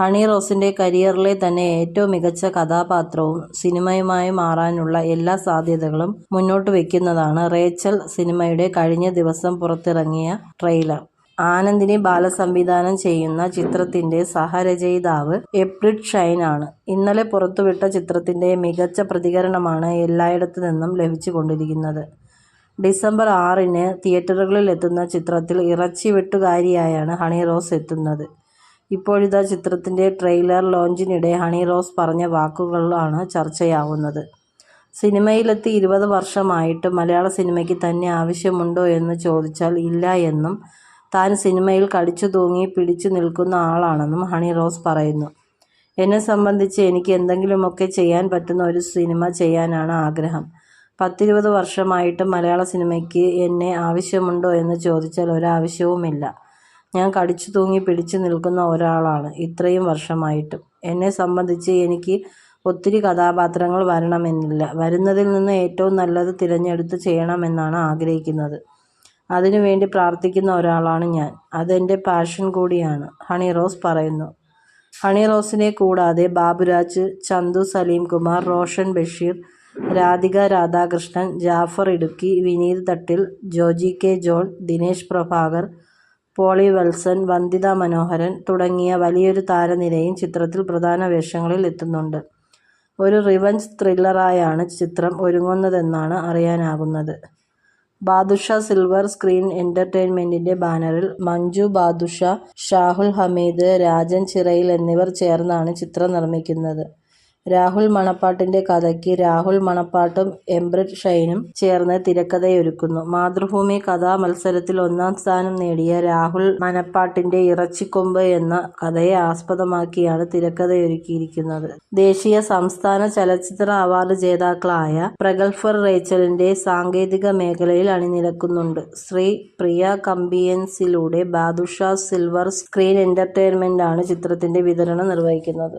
Honey റോസിന്റെ കരിയറിലെ തന്നെ ഏറ്റവും മികച്ച കഥാപാത്രവും സിനിമയുമായി മാറാനുള്ള എല്ലാ സാധ്യതകളും മുന്നോട്ട് വയ്ക്കുന്നതാണ് റേച്ചൽ സിനിമയുടെ കഴിഞ്ഞ ദിവസം പുറത്തിറങ്ങിയ ട്രെയിലർ. ആനന്ദിനെ ബാലസംവിധാനം ചെയ്യുന്ന ചിത്രത്തിന്റെ സഹരചയിതാവ് എപ്രിഡ് ഷൈൻ ആണ്. ഇന്നലെ പുറത്തുവിട്ട ചിത്രത്തിന്റെ മികച്ച പ്രതികരണമാണ് എല്ലായിടത്തു നിന്നും ലഭിച്ചുകൊണ്ടിരിക്കുന്നത്. ഡിസംബർ ആറിന് തിയേറ്ററുകളിൽ എത്തുന്ന ചിത്രത്തിൽ ഇറച്ചി വെട്ടുകാരിയായാണ് ഹണി റോസ് എത്തുന്നത്. ഇപ്പോഴിതാ ചിത്രത്തിന്റെ ട്രെയിലർ ലോഞ്ചിനിടെ ഹണി റോസ് പറഞ്ഞ വാക്കുകളാണ് ചർച്ചയാവുന്നത്. സിനിമയിലെത്തി ഇരുപത് വർഷമായിട്ട് മലയാള സിനിമയ്ക്ക് തന്നെ ആവശ്യമുണ്ടോ എന്ന് ചോദിച്ചാൽ ഇല്ല എന്നും താൻ സിനിമയിൽ കടിച്ചു തൂങ്ങി പിടിച്ചു നിൽക്കുന്ന ആളാണെന്നും ഹണി റോസ് പറയുന്നു. എന്നെ സംബന്ധിച്ച് എനിക്ക് എന്തെങ്കിലുമൊക്കെ ചെയ്യാൻ പറ്റുന്ന ഒരു സിനിമ ചെയ്യാനാണ് ആഗ്രഹം. പത്തിരുപത് വർഷമായിട്ട് മലയാള സിനിമയ്ക്ക് എന്നെ ആവശ്യമുണ്ടോ എന്ന് ചോദിച്ചാൽ ഒരാവശ്യവുമില്ല. ഞാൻ കടിച്ചു തൂങ്ങി പിടിച്ചു നിൽക്കുന്ന ഒരാളാണ് ഇത്രയും വർഷമായിട്ടും. എന്നെ സംബന്ധിച്ച് എനിക്ക് ഒത്തിരി കഥാപാത്രങ്ങൾ വരണമെന്നില്ല. വരുന്നതിൽ നിന്ന് ഏറ്റവും നല്ലത് തിരഞ്ഞെടുത്ത് ചെയ്യണമെന്നാണ് ആഗ്രഹിക്കുന്നത്. അതിനുവേണ്ടി പ്രാർത്ഥിക്കുന്ന ഒരാളാണ് ഞാൻ. അതെന്റെ പാഷൻ കൂടിയാണ്. ഹണി റോസ് പറയുന്നു. ഹണി റോസിനെ കൂടാതെ ബാബുരാജ്, ചന്തു സലീം കുമാർ റോഷൻ ബഷീർ, രാധിക രാധാകൃഷ്ണൻ, ജാഫർ ഇടുക്കി, വിനീത് തട്ടിൽ, ജോജി കെ ജോൺ, ദിനേശ് പ്രഭാകർ, പോളി വത്സൻ, വന്ദിത മനോഹരൻ തുടങ്ങിയ വലിയൊരു താരനിരയും ചിത്രത്തിൽ പ്രധാന വേഷങ്ങളിൽ എത്തുന്നുണ്ട്. ഒരു റിവഞ്ച് ത്രില്ലറായാണ് ചിത്രം ഒരുങ്ങുന്നതെന്നാണ് അറിയാനാകുന്നത്. ബാദുഷ സിൽവർ സ്ക്രീൻ എന്റർടൈൻമെന്റിന്റെ ബാനറിൽ മഞ്ജു ബാദുഷ, ഷാഹുൽ ഹമീദ്, രാജൻ ചിറയിൽ എന്നിവർ ചേർന്നാണ് ചിത്രം നിർമ്മിക്കുന്നത്. രാഹുൽ മണപ്പാട്ടിന്റെ കഥയ്ക്ക് രാഹുൽ മണപ്പാട്ടും എപ്രിഡ് ഷൈനും ചേർന്ന് തിരക്കഥയൊരുക്കുന്നു. മാതൃഭൂമി കഥാമത്സരത്തിൽ ഒന്നാം സ്ഥാനം നേടിയ രാഹുൽ മണപ്പാട്ടിന്റെ ഇറച്ചിക്കൊമ്പ് എന്ന കഥയെ ആസ്പദമാക്കിയാണ് തിരക്കഥയൊരുക്കിയിരിക്കുന്നത്. ദേശീയ, സംസ്ഥാന ചലച്ചിത്ര അവാർഡ് ജേതാക്കളായ പ്രഗല്ഭർ റേച്ചലിന്റെ സാങ്കേതിക മേഖലയിൽ അണിനിരക്കുന്നുണ്ട്. ശ്രീ പ്രിയ കമ്പിയൻസിലൂടെ ബാദുഷ സിൽവർ സ്ക്രീൻ എന്റർടൈൻമെന്റാണ് ചിത്രത്തിന്റെ വിതരണം നിർവഹിക്കുന്നത്.